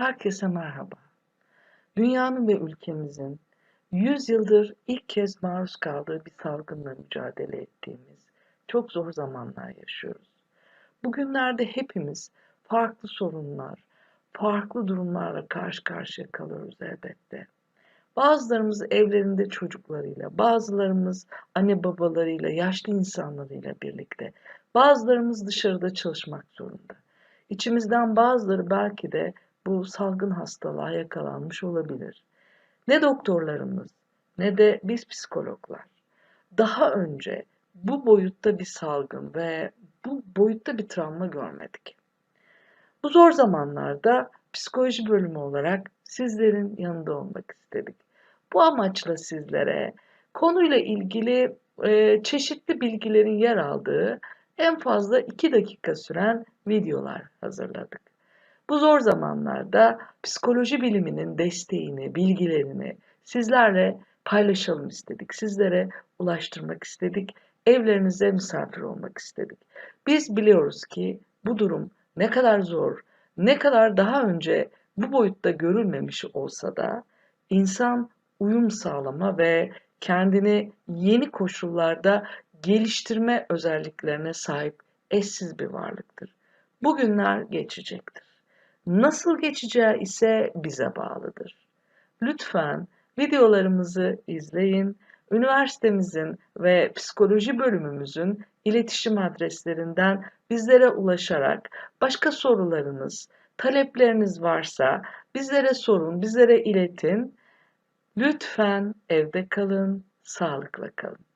Herkese merhaba. Dünyanın ve ülkemizin 100 yıldır ilk kez maruz kaldığı bir salgınla mücadele ettiğimiz çok zor zamanlar yaşıyoruz. Bugünlerde hepimiz farklı sorunlar, farklı durumlarla karşı karşıya kalıyoruz elbette. Bazılarımız evlerinde çocuklarıyla, bazılarımız anne babalarıyla, yaşlı insanlarıyla birlikte, bazılarımız dışarıda çalışmak zorunda. İçimizden bazıları belki de bu salgın hastalığa yakalanmış olabilir. Ne doktorlarımız ne de biz psikologlar daha önce bu boyutta bir salgın ve bu boyutta bir travma görmedik. Bu zor zamanlarda psikoloji bölümü olarak sizlerin yanında olmak istedik. Bu amaçla sizlere konuyla ilgili e, çeşitli bilgilerin yer aldığı en fazla 2 dakika süren videolar hazırladık. Bu zor zamanlarda psikoloji biliminin desteğini, bilgilerini sizlerle paylaşalım istedik. Sizlere ulaştırmak istedik. Evlerinize misafir olmak istedik. Biz biliyoruz ki bu durum ne kadar zor, ne kadar daha önce bu boyutta görülmemiş olsa da insan uyum sağlama ve kendini yeni koşullarda geliştirme özelliklerine sahip eşsiz bir varlıktır. Bu günler geçecektir. Nasıl geçeceği ise bize bağlıdır. Lütfen videolarımızı izleyin. Üniversitemizin ve psikoloji bölümümüzün iletişim adreslerinden bizlere ulaşarak başka sorularınız, talepleriniz varsa bizlere sorun, bizlere iletin. Lütfen evde kalın, sağlıkla kalın.